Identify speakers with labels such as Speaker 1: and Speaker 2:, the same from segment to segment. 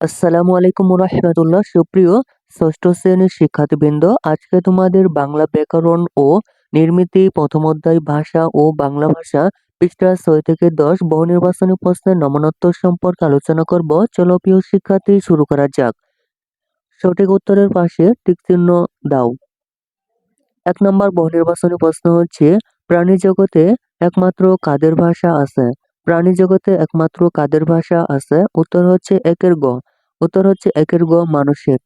Speaker 1: আসসালামু আলাইকুম রহমতুল্লাহ সুপ্রিয় ষষ্ঠ শ্রেণির শিক্ষার্থীবৃন্দ, আজকে তোমাদের বাংলা ব্যাকরণ ও নির্মিতি, প্রথম অধ্যায় ভাষা ও বাংলা ভাষা পৃষ্ঠা ছয় থেকে দশ বহু নির্বাচনী প্রশ্নের নমনোত্তর সম্পর্কে আলোচনা করব। চলো প্রিয় শিক্ষার্থী, শুরু করা যাক। সঠিক উত্তরের পাশে টিক চিহ্ন দাও। এক নম্বর বহু নির্বাচনী প্রশ্ন হচ্ছে, প্রাণী জগতে একমাত্র কাদের ভাষা আছে? প্রাণী জগতে একমাত্র কাদের ভাষা আছে? উত্তর হচ্ছে একের গ। উত্তর হচ্ছে একের গ মানুষের।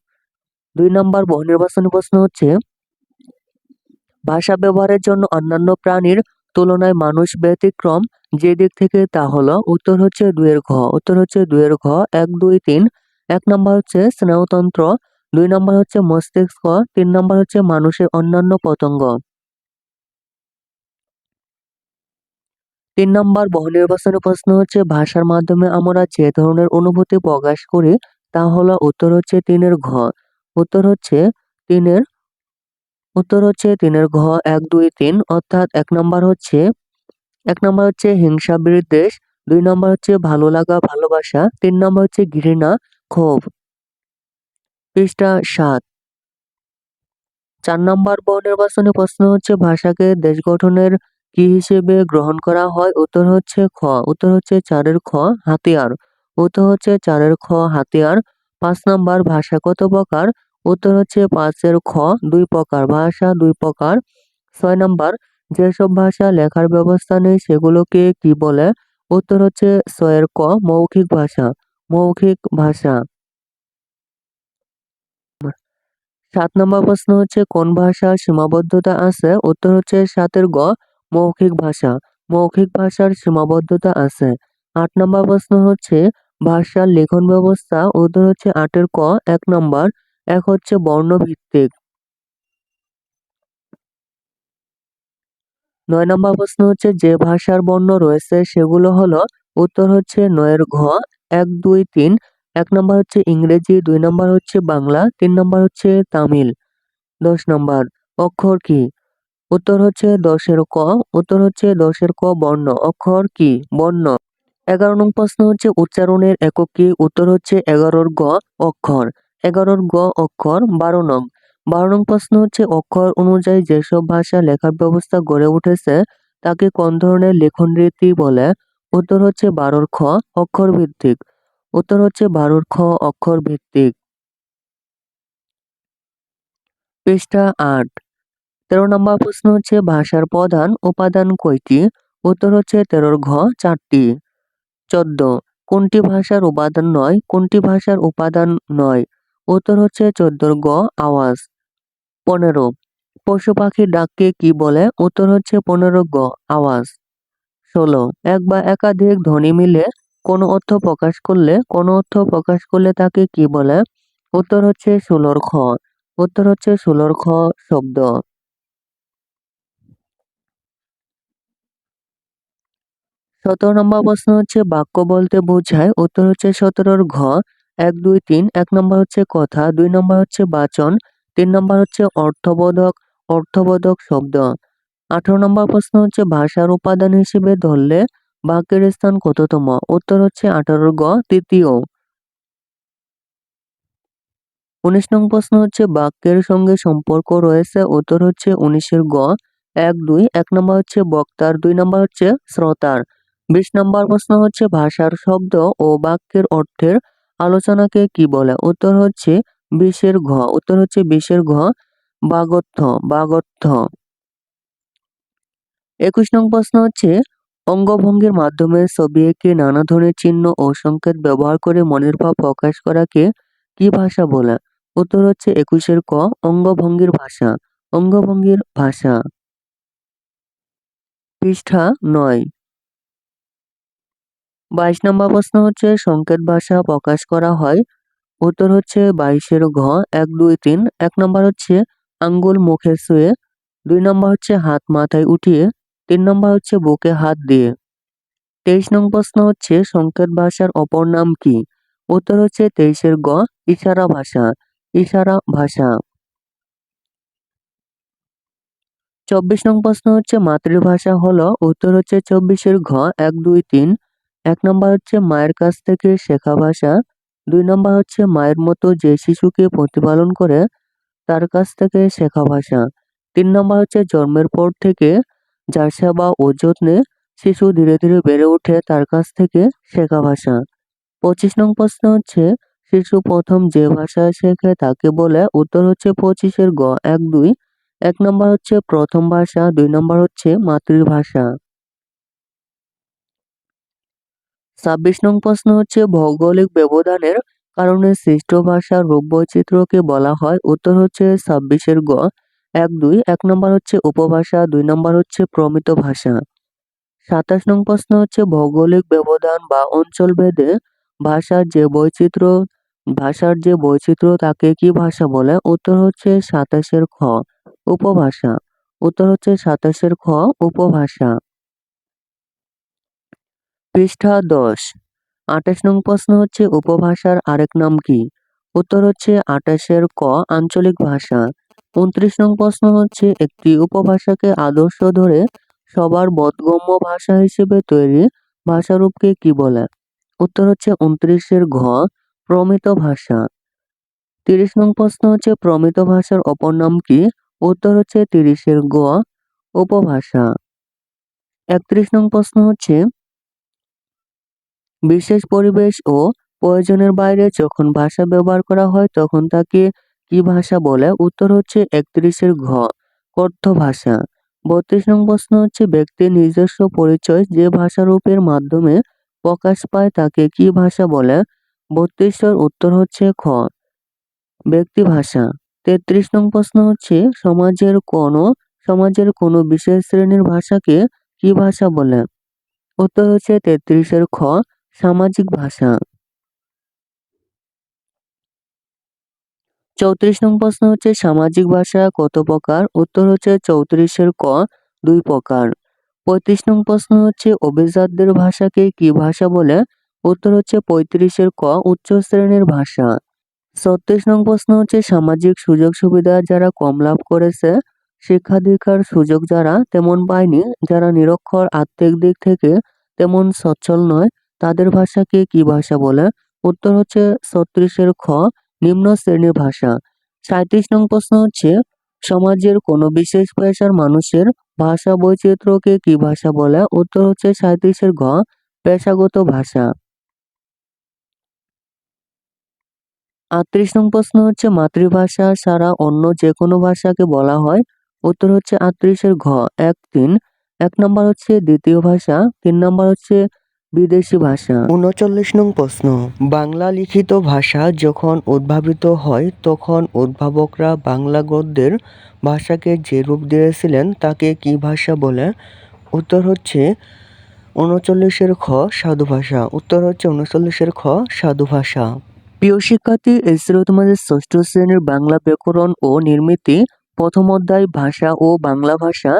Speaker 1: দুই নম্বর বহু নির্বাচনী প্রশ্ন হচ্ছে, ভাষা ব্যবহারের জন্য অন্যান্য প্রাণীর তুলনায় মানুষ ব্যতিক্রম যে দিক থেকে তা হলো, উত্তর হচ্ছে দুয়ের ঘ। উত্তর হচ্ছে দুয়ের ঘ, এক, দুই, তিন। এক নম্বর হচ্ছে স্নেহতন্ত্র। দুই নম্বর হচ্ছে মস্তিষ্ক। তিন নম্বর হচ্ছে মানুষের অন্যান্য পতঙ্গ। তিন নম্বর বহু নির্বাচনী প্রশ্ন হচ্ছে, ভাষার মাধ্যমে আমরা যে ধরনের অনুভূতি প্রকাশ করি, তা হলো উত্তর হচ্ছে তিনের ঘ। উত্তর হচ্ছে তিনের, উত্তর হচ্ছে তিনের ঘ, এক, দুই, তিন, অর্থাৎ এক নম্বর হচ্ছে, এক নম্বর হচ্ছে হিংসা বিদ্বেষ, দুই নম্বর হচ্ছে ভালো লাগা, ভালোবাসা, তিন নম্বর হচ্ছে ঘৃণা, ক্ষোভ। পৃষ্ঠা সাত। চার নম্বর বহু নির্বাচনী প্রশ্ন হচ্ছে, ভাষাকে দেশ গঠনের কি হিসেবে গ্রহণ করা হয়? উত্তর হচ্ছে খ। উত্তর হচ্ছে চারের খ, হাতিয়ার। উত্তর হচ্ছে চারের খ, হাতিয়ার। পাঁচ নম্বর, ভাষা কত প্রকার? উত্তর হচ্ছে পাঁচের খ, দুই প্রকার। ভাষা দুই প্রকার। ছয় নম্বর, যেসব ভাষা লেখার ব্যবস্থা নেই সেগুলোকে কি বলে? উত্তর হচ্ছে ছয়ের ক, মৌখিক ভাষা। মৌখিক ভাষা। সাত নম্বর প্রশ্ন হচ্ছে কোন ভাষার সীমাবদ্ধতা আছে? উত্তর হচ্ছে সাতের গ। মৌখিক ভাষা। মৌখিক ভাষার সীমাবদ্ধতা আছে। আট নম্বর প্রশ্ন হচ্ছে, ভাষার লেখন ব্যবস্থা, উত্তর হচ্ছে আটের ক, এক নম্বর, এক হচ্ছে বর্ণভিত্তিক। নয় নম্বর প্রশ্ন হচ্ছে, যে ভাষার বর্ণ রয়েছে সেগুলো হলো, উত্তর হচ্ছে নয়ের ঘ, এক, দুই, তিন, এক নম্বর হচ্ছে ইংরেজি, দুই নম্বর হচ্ছে বাংলা, তিন নম্বর হচ্ছে তামিল। দশ নম্বর, অক্ষর কি? উত্তর হচ্ছে দশের ক। উত্তর হচ্ছে দশের ক বর্ণ। অক্ষর কি? বর্ণ। এগারো নং প্রশ্ন হচ্ছে উচ্চারণের একক কি? উত্তর হচ্ছে এগারোর গ, অক্ষর। এগারোর গ, অক্ষর, বারো নং। বারো নং প্রশ্ন হচ্ছে অক্ষর অনুযায়ী যেসব ভাষা লেখার ব্যবস্থা গড়ে উঠেছে, তাকে কোন ধরনের লেখন রীতি বলে? উত্তর হচ্ছে বারোর খ, অক্ষর ভিত্তিক। উত্তর হচ্ছে বারোর খ, অক্ষর ভিত্তিক। পৃষ্ঠা আট। তেরো নম্বর প্রশ্ন হচ্ছে ভাষার প্রধান উপাদান কয়টি উত্তর হচ্ছে তেরোর ঘ চারটি। চোদ্দ, কোনটি ভাষার উপাদান নয়, কোনটি ভাষার উপাদান নয়? উত্তর হচ্ছে চোদ্দোর গ আওয়াজ। পনেরো, পশু পাখির ডাককে কি বলে? উত্তর হচ্ছে পনেরো গ আওয়াজ। ষোলো, এক বা একাধিক ধ্বনি মিলে কোনো অর্থ প্রকাশ করলে, কোনো অর্থ প্রকাশ করলে তাকে কি বলে? উত্তর হচ্ছে ষোলোর খ। উত্তর হচ্ছে ষোলোর খ শব্দ। সতেরো নম্বর প্রশ্ন হচ্ছে, বাক্য বলতে বোঝায়। উত্তর হচ্ছে সতেরোর ঘ, এক, দুই, তিন। এক নম্বর হচ্ছে কথা, দুই নম্বর হচ্ছে বাচন, তিন নম্বর হচ্ছে অর্থবোধক অর্থবোধক শব্দ। আঠারো নম্বর প্রশ্ন হচ্ছে, ভাষার উপাদান হিসেবে ধরলে বাক্যের স্থান কততম? উত্তর হচ্ছে আঠারোর গ তৃতীয়। উনিশ নং প্রশ্ন হচ্ছে, বাক্যের সঙ্গে সম্পর্ক রয়েছে। উত্তর হচ্ছে উনিশের গ এক, দুই। এক নম্বর হচ্ছে বক্তার, দুই নম্বর হচ্ছে শ্রোতার। বিশ নম্বর প্রশ্ন হচ্ছে, ভাষার শব্দ ও বাক্যের অর্থের আলোচনাকে কি বলে? উত্তর হচ্ছে বিশের ঘ। উত্তর হচ্ছে বিশের ঘ বাগর্থ বাগর্থ একুশ নং প্রশ্ন হচ্ছে, অঙ্গভঙ্গির মাধ্যমে ছবি এঁকে নানা ধরনের চিহ্ন ও সংকেত ব্যবহার করে মনের ভাব প্রকাশ করাকে কি ভাষা বলে? উত্তর হচ্ছে, একুশের ক, অঙ্গভঙ্গির ভাষা। অঙ্গভঙ্গির ভাষা। পৃষ্ঠা নয়। বাইশ নম্বর প্রশ্ন হচ্ছে, সংকেত ভাষা প্রকাশ করা হয়। উত্তর হচ্ছে বাইশের ঘ, এক, দুই, তিন। এক নম্বর হচ্ছে আঙ্গুল মুখে শুয়ে। দুই নম্বর হচ্ছে হাত মাথায় উঠিয়ে। তিন নম্বর হচ্ছে বুকে হাত দিয়ে। তেইশ নং প্রশ্ন হচ্ছে, সংকেত ভাষার অপর নাম কি? উত্তর হচ্ছে তেইশের গ ইশারা ভাষা। ইশারা ভাষা। চব্বিশ নং প্রশ্ন হচ্ছে, মাতৃভাষা হলো, উত্তর হচ্ছে চব্বিশের ঘ, এক, দুই, তিন। এক নম্বর হচ্ছে মায়ের কাছ থেকে শেখা ভাষা। দুই নম্বর হচ্ছে মায়ের মতো যে শিশুকে প্রতিপালন করে, তার কাছ থেকে শেখা ভাষা। তিন নম্বর হচ্ছে জন্মের পর থেকে যার সেবা ও যত্নে শিশু ধীরে ধীরে বেড়ে ওঠে, তার কাছ থেকে শেখা ভাষা। পঁচিশ নং প্রশ্ন হচ্ছে, শিশু প্রথম যে ভাষা শেখে তাকে বলে, উত্তর হচ্ছে পঁচিশের গ, এক দুই। এক নম্বর হচ্ছে প্রথম ভাষা, দুই নম্বর হচ্ছে মাতৃভাষা। ছাব্বিশ নং প্রশ্ন হচ্ছে, ভৌগোলিক ব্যবধানের কারণে সৃষ্ট ভাষার রূপ বৈচিত্র্যকে বলা হয়। উত্তর হচ্ছে ছাব্বিশের গ, এক দুই, এক নম্বর হচ্ছে উপভাষা, দুই নম্বর হচ্ছে প্রমিত ভাষা। সাতাশ নং প্রশ্ন হচ্ছে, ভৌগোলিক ব্যবধান বা অঞ্চল ভেদে ভাষার যে বৈচিত্র্য, ভাষার যে বৈচিত্র্য তাকে কি ভাষা বলে? উত্তর হচ্ছে সাতাশের খ, উপভাষা। উত্তর হচ্ছে সাতাশের খ, উপভাষা। পৃষ্ঠা দশ। আঠাশ নং প্রশ্ন হচ্ছে উপভাষার আরেক নাম কি? উত্তর হচ্ছে আঠাশের ক আঞ্চলিক ভাষা। উনত্রিশ নং প্রশ্ন হচ্ছে একটি উপভাষাকে আদর্শ ধরে সবার বোধগম্য ভাষা হিসেবে তৈরি ভাষারূপকে কি বলে? উত্তর হচ্ছে উনত্রিশের ঘ প্রমিত ভাষা। তিরিশ নং প্রশ্ন হচ্ছে প্রমিত ভাষার অপর নাম কি? উত্তর হচ্ছে তিরিশের গ উপভাষা। একত্রিশ নং প্রশ্ন হচ্ছে বিশেষ পরিবেশ ও প্রয়োজনের বাইরে যখন ভাষা ব্যবহার করা হয়, তখন তাকে কি ভাষা বলে? উত্তর হচ্ছে একত্রিশের ঘ, কথ্য ভাষা। বত্রিশ নং প্রশ্ন হচ্ছে ব্যক্তির নিজস্ব পরিচয় যে ভাষারূপের মাধ্যমে প্রকাশ পায়, তাকে কি ভাষা বলে? বত্রিশের উত্তর হচ্ছে খ, ব্যক্তি ভাষা। তেত্রিশ নং প্রশ্ন হচ্ছে সমাজের কোনো সমাজের কোনো বিশেষ শ্রেণির ভাষাকে কি ভাষা বলে? উত্তর হচ্ছে তেত্রিশের খ সামাজিক ভাষা। চৌত্রিশ নং প্রশ্ন হচ্ছে, সামাজিক ভাষা কত প্রকার? উত্তর হচ্ছে, চৌত্রিশের ক দুই প্রকার। পঁয়ত্রিশ নং প্রশ্ন হচ্ছে, অভিজাতদের ভাষাকে কি ভাষা বলে? উত্তর হচ্ছে, পঁয়ত্রিশের ক উচ্চ শ্রেণির ভাষা। ছত্রিশ নং প্রশ্ন হচ্ছে, সামাজিক সুযোগ সুবিধা যারা কম লাভ করেছে শিক্ষা দীক্ষার সুযোগ যারা তেমন পায়নি, যারা নিরক্ষর আর্থিক দিক থেকে তেমন সচ্ছল নয় তাদের ভাষাকে কি ভাষা বলে? উত্তর হচ্ছে ছত্রিশের খ, নিম্ন শ্রেণির ভাষা। সাঁত্রিশ নং প্রশ্ন হচ্ছে, সমাজের কোনো বিশেষ পেশার মানুষের ভাষা বৈচিত্র্যকে কি ভাষা বলে? উত্তর হচ্ছে সাঁত্রিশের ঘ, পেশাগত ভাষা। আটত্রিশ নং প্রশ্ন হচ্ছে, মাতৃভাষা ছাড়া অন্য যে কোনো ভাষাকে বলা হয়? উত্তর হচ্ছে আটত্রিশের ঘ, এক তিন। এক নম্বর হচ্ছে দ্বিতীয় ভাষা। তিন নম্বর হচ্ছে বিদেশি ভাষা। উনচল্লিশ নং প্রশ্ন। বাংলা লিখিত ভাষা যখন উদ্ভাবিত হয় তখন উদ্ভাবকরা বাংলা গদ্যের ভাষাকে যে রূপ দিয়েছিলেন তাকে কি ভাষা বলে? উত্তর হচ্ছে উনচল্লিশের খ সাধু ভাষা। উত্তর হচ্ছে উনচল্লিশের খ সাধু ভাষা। প্রিয় শিক্ষার্থী এই ছিল তোমাদের ষষ্ঠ শ্রেণির বাংলা ব্যাকরণ ও নির্মিতি। প্রথম অধ্যায় ভাষা ও বাংলা ভাষা।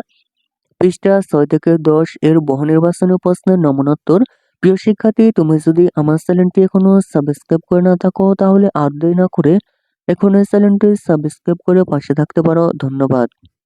Speaker 1: পৃষ্ঠা ছয় থেকে দশ এর বহু নির্বাচনী প্রশ্নের নমনোত্তর প্রিয় শিক্ষার্থী, তুমি যদি আমার চ্যানেলটি এখনও সাবস্ক্রাইব করে না থাকো, তাহলে আর দেরি না করে এখন এই চ্যানেলটি সাবস্ক্রাইব করে পাশে থাকতে পারো। ধন্যবাদ।